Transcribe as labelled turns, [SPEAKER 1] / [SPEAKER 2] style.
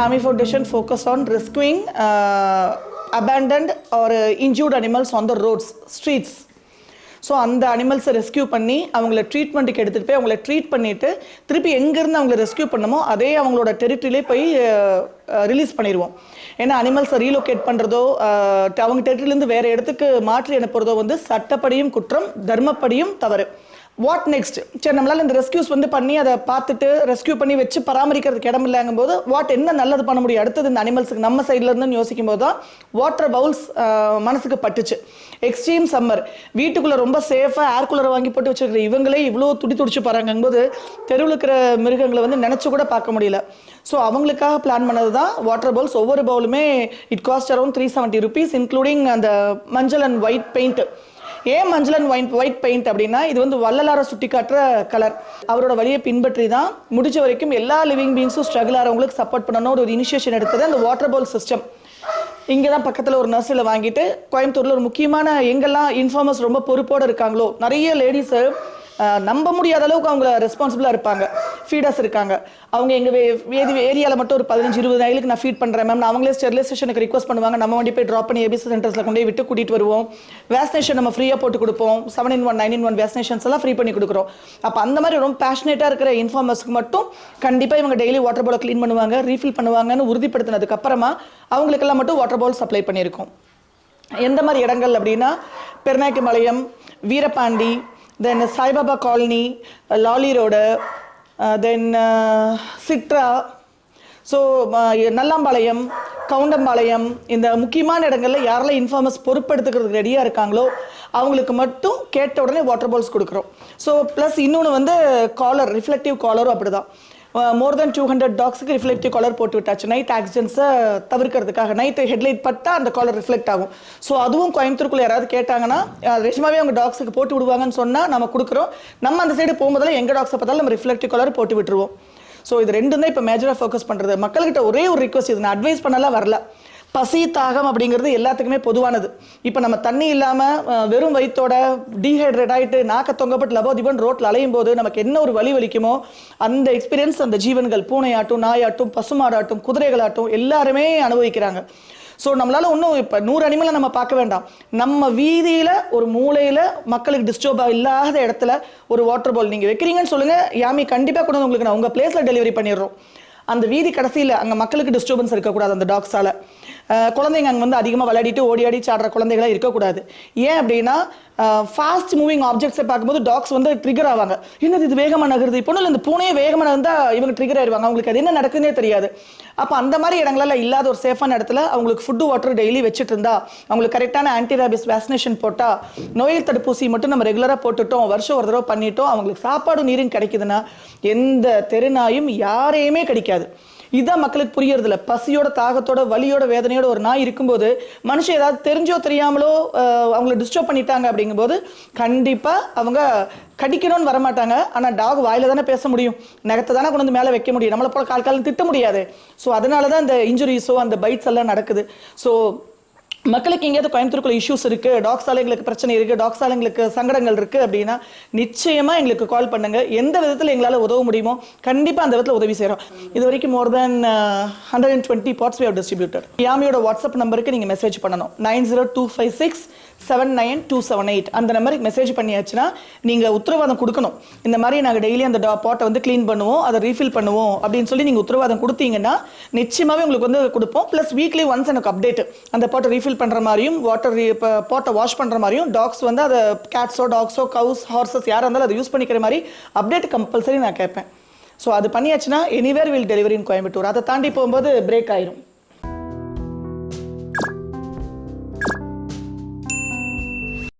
[SPEAKER 1] Yami foundation focus on rescuing abandoned or uh, injured animals on the roads streets so அந்த அனிமல்ஸை rescue பண்ணி அவங்கள ட்ரீட்மெண்ட்டுக்கு எடுத்துகிட்டு போய் அவங்கள ட்ரீட் பண்ணிவிட்டு திருப்பி எங்கேருந்து அவங்கள ரெஸ்க்யூ பண்ணமோ அதே அவங்களோட டெரிட்டரியிலே போய் ரிலீஸ் பண்ணிடுவோம். ஏன்னா அனிமல்ஸை ரீலோகேட் பண்ணுறதோ அவங்க டெரிட்டரியிலேருந்து வேறு இடத்துக்கு மாற்றி அனுப்புறதோ வந்து சட்டப்படியும் குற்றம் தர்மப்படியும் தவறு. வாட் நெக்ஸ்ட் சரி நம்மளால இந்த ரெஸ்கியூஸ் வந்து பண்ணி அதை பார்த்துட்டு ரெஸ்கியூ பண்ணி வச்சு பராமரிக்கிறதுக்கு இடம் இல்லைங்கும் போது வாட் என்ன நல்லது பண்ண முடியும்? அடுத்தது இந்த அனிமல்ஸுக்கு நம்ம சைட்லேருந்து யோசிக்கும் போது தான் வாட்டர் பவுல்ஸ் மனசுக்கு பட்டுச்சு. எக்ஸ்ட்ரீம் சம்மர் வீட்டுக்குள்ளே ரொம்ப சேஃபாக ஏர் கூலர் வாங்கி போட்டு வச்சுருக்கிற இவங்களே இவ்வளோ துடி துடிச்சு பாருங்கும் போது தெருவில் இருக்கிற மிருகங்களை வந்து நினச்சி கூட பார்க்க முடியல. ஸோ அவங்களுக்காக பிளான் பண்ணது தான் வாட்டர் பவுல்ஸ் ஒவ்வொரு பவுலுமே it cost around three seventy rupees including அந்த மஞ்சள் அண்ட் ஒயிட் பெயிண்ட் ஏன் மஞ்சள் அண்ட் ஒயிட் ஒயிட் பெயிண்ட் அப்படின்னா இது வந்து வள்ளலார சுட்டி காட்டுற கலர் அவரோட வழியை பின்பற்றி தான் முடிஞ்ச வரைக்கும் எல்லா லிவிங் பீங்ஸும் ஸ்ட்ரகிள் ஆகிறவங்களுக்கு சப்போர்ட் பண்ணணும் ஒரு இனிஷியேஷன் எடுத்தது அந்த வாட்டர் பால் சிஸ்டம் இங்கே தான் பக்கத்தில் ஒரு நர்சரியில் வாங்கிட்டு கோயம்புத்தூரில் ஒரு முக்கியமான எங்கெல்லாம் இன்ஃபார்மர்ஸ் ரொம்ப பொறுப்போடு இருக்காங்களோ நிறைய லேடிஸு நம்ப முடியாத அளவுக்கு அவங்க ரெஸ்பான்சிபிளாக இருப்பாங்க. ஃபீடர்ஸ் இருக்காங்க. அவங்க எங்கள் வேதி ஏரியாவில் மட்டும் ஒரு பதினஞ்சு இருபது நாயிலுக்கு நான் ஃபீட் பண்ணுறேன் மேம் அவங்களே ஸ்டெர்லைசேஷனுக்கு ரிக்வஸ்ட் பண்ணுவாங்க. நம்ம வண்டி போய் ட்ராப் பண்ணி ஏபிசி சென்டர்ஸில் கொண்டு போய் விட்டு கூட்டிகிட்டு வருவோம். வேக்சினேஷன் நம்ம ஃப்ரீயாக போட்டு கொடுப்போம். Seven in one nine in one vaccinations எல்லாம் ஃப்ரீ பண்ணி கொடுக்குறோம். அப்போ அந்த மாதிரி ரொம்ப பேஷனேட்டாக இருக்கிற இன்ஃபார்மர்ஸ்க்கு மட்டும் கண்டிப்பாக இவங்க டெய்லி வாட்டர் பாலை க்ளீன் பண்ணுவாங்க ரீஃபில் பண்ணுவாங்கன்னு உறுதிப்படுத்தினதுக்கு அப்புறமா அவங்களுக்கெல்லாம் மட்டும் வாட்டர் பால் சப்ளை பண்ணியிருக்கோம். எந்த மாதிரி இடங்கள் அப்படின்னா பெருநாய்க்குமலையம் Veerapandi then Saibaba colony Lawley road Uh, then Sitra so uh, uh, Nallampalayam Koundampalayam இந்த முக்கியமான இடங்களில் யாரெல்லாம் இன்ஃபார்மர்ஸ் பொறுப்பெடுத்துக்கிறதுக்கு ரெடியாக இருக்காங்களோ அவங்களுக்கு மட்டும் கேட்ட உடனே வாட்டர் பால்ஸ் கொடுக்குறோம். ஸோ ப்ளஸ் இன்னொன்று வந்து காலர் ரிஃப்ளெக்டிவ் காலரும் அப்படி தான் மோர் தென் டூ ஹண்ட்ரட் டாக்ஸுக்கு ரிஃப்ளெக்டிவ் காலர் போட்டு விட்டாச்சு. நைட் ஆக்சிடென்ட்ஸை தவிர்க்கிறதுக்காக. நைட்டு ஹெட்லைட் பட்டா அந்த காலர் ரிஃப்ளெக்ட் ஆகும். ஸோ அதுவும் கோயம்புத்தூருக்குள்ள யாராவது கேட்டாங்கன்னா ரெஷ்மாவே அவங்க டாக்ஸுக்கு போட்டு விடுவாங்கன்னு சொன்னால் நம்ம கொடுக்குறோம். நம்ம அந்த சைடு போகும்போதெல்லாம் எங்கள் டாக்ஸை பார்த்தாலும் நம்ம ரிஃப்ளெக்டிவ் காலர் போட்டு விட்டுருவோம். ஸோ இது ரெண்டும் தான் இப்போ மேஜராக ஃபோக்கஸ் பண்ணுறது மக்கள்கிட்ட ஒரே ஒரு ரிக்வஸ்ட் இது. நான் அட்வைஸ் பண்ணலாம் வரல. பசி தாகம் அப்படிங்கிறது எல்லாத்துக்குமே பொதுவானது. இப்போ நம்ம தண்ணி இல்லாமல் வெறும் வயிற்றோட டீஹைட்ரேட் ஆகிட்டு நாக்க தொங்கப்பட்டு லபோதிபன் ரோட்டில் அலையும் போது நமக்கு என்ன ஒரு வலி வலிக்குமோ அந்த எக்ஸ்பீரியன்ஸ் அந்த ஜீவன்கள் பூனையாட்டும் நாயாட்டும் பசுமாடாட்டும் குதிரைகளாட்டும் எல்லாருமே அனுபவிக்கிறாங்க. ஸோ நம்மளால் ஒன்றும் இப்போ நூறு அனிமலை நம்ம பார்க்க வேண்டாம். நம்ம வீதியில் ஒரு மூலையில் மக்களுக்கு டிஸ்டர்பாக இல்லாத இடத்துல ஒரு வாட்டர் பால் நீங்கள் வைக்கிறீங்கன்னு சொல்லுங்கள் யாமி கண்டிப்பாக கொண்டு வந்து உங்களுக்கு நான் உங்கள் பிளேஸில் டெலிவரி பண்ணிடுறோம். அந்த வீதி கடைசியில் அங்கே மக்களுக்கு டிஸ்டர்பன்ஸ் இருக்கக்கூடாது அந்த டாக்ஸால் குழந்தைங்க அங்கே வந்து அதிகமாக விளையாடிட்டு ஓடி ஆடி சாடுற குழந்தைகளாக இருக்கக்கூடாது. ஏன் அப்படின்னா ஃபாஸ்ட் மூவிங் ஆப்ஜெக்ட்ஸை பார்க்கும்போது டாக்ஸ் வந்து ட்ரிகர் ஆவாங்க. என்னது இது வேகமாக நகருது? இப்போ இல்லை இந்த பூனையே வேகமாக நகர்ந்தால் இவங்க ட்ரிகர் ஆயிடுவாங்க அவங்களுக்கு அது என்ன நடக்குதுன்னே தெரியாது. அப்போ அந்த மாதிரி இடங்கள்ல இல்லாத ஒரு சேஃபான இடத்துல அவங்களுக்கு ஃபுட்டு வாட்டர் டெய்லி வச்சுட்டு இருந்தா அவங்களுக்கு கரெக்டான ஆன்டிராபிஸ் வேக்சினேஷன் போட்டால் நோயில் தடுப்பூசி மட்டும் நம்ம ரெகுலராக போட்டுட்டோம் வருஷம் ஒரு தடவை பண்ணிட்டோம் அவங்களுக்கு சாப்பாடு நீரும் கிடைக்குதுன்னா எந்த தெருநாயும் யாரையுமே கிடைக்காது. இதுதான் மக்களுக்கு புரியறதில்ல. பசியோட தாகத்தோட வலியோட வேதனையோட ஒரு நாய் இருக்கும்போது மனுஷன் ஏதாவது தெரிஞ்சோ தெரியாமலோ அவங்கள டிஸ்டர்ப் பண்ணிட்டாங்க அப்படிங்கும்போது கண்டிப்பா அவங்க கடிக்கணும்னு வரமாட்டாங்க. ஆனால் டாக் வாயில தானே பேச முடியும். நகத்தை தானே கொண்டு வந்து மேலே வைக்க முடியும். நம்மளை போல கால் காலம் திட்ட முடியாது. ஸோ அதனால தான் இந்த இன்ஜுரிஸோ அந்த பைட்ஸ் எல்லாம் நடக்குது. ஸோ மக்களுக்கு எங்கேயாவது கோயம்புத்தூருக்குள்ள இஷ்யூஸ் இருக்கு டாக் சாலைங்களுக்கு பிரச்சனை இருக்கு டாக் சாலைங்களுக்கு சங்கடங்கள் இருக்கு அப்படின்னா நிச்சயமா எங்களுக்கு கால் பண்ணுங்க. எந்த விதத்தில் எங்களால் உதவ முடியுமோ கண்டிப்பா அந்த விதத்தில் உதவி செய்யறோம் இது வரைக்கும் more than hundred and twenty pots we distributed யாமியோட WhatsApp நம்பருக்கு நீங்க மெசேஜ் பண்ணணும். Nine zero two five six seven nine two seven eight அந்த நம்பருக்கு மெசேஜ் பண்ணியாச்சுன்னா நீங்கள் உத்தரவாதம் கொடுக்கணும். இந்த மாதிரி நாங்கள் டெய்லி அந்த டா பாட்டை வந்து க்ளீன் பண்ணுவோம் அதை ரீஃபில் பண்ணுவோம் அப்படின்னு சொல்லி நீங்கள் உத்தரவாதம் கொடுத்தீங்கன்னா நிச்சயமாகவே உங்களுக்கு வந்து கொடுப்போம். ப்ளஸ் வீக்லி ஒன்ஸ் எனக்கு அப்டேட் அந்த பாட்டை ரீஃபில் பண்ணுற மாதிரியும் வாட்டர் பாட்டை வாஷ் பண்ணுற மாதிரியும் டாக்ஸ் வந்து அதை கேட்ஸோ டாக்ஸோ கவுஸ் ஹார்சஸ் யாராக இருந்தாலும் அதை யூஸ் பண்ணிக்கிற மாதிரி அப்டேட் கம்பல்சரி நான் கேட்பேன். ஸோ அது பண்ணியாச்சுன்னா anywhere will delivery in Coimbatore அதை தாண்டி போகும்போது பிரேக் ஆயிரும்.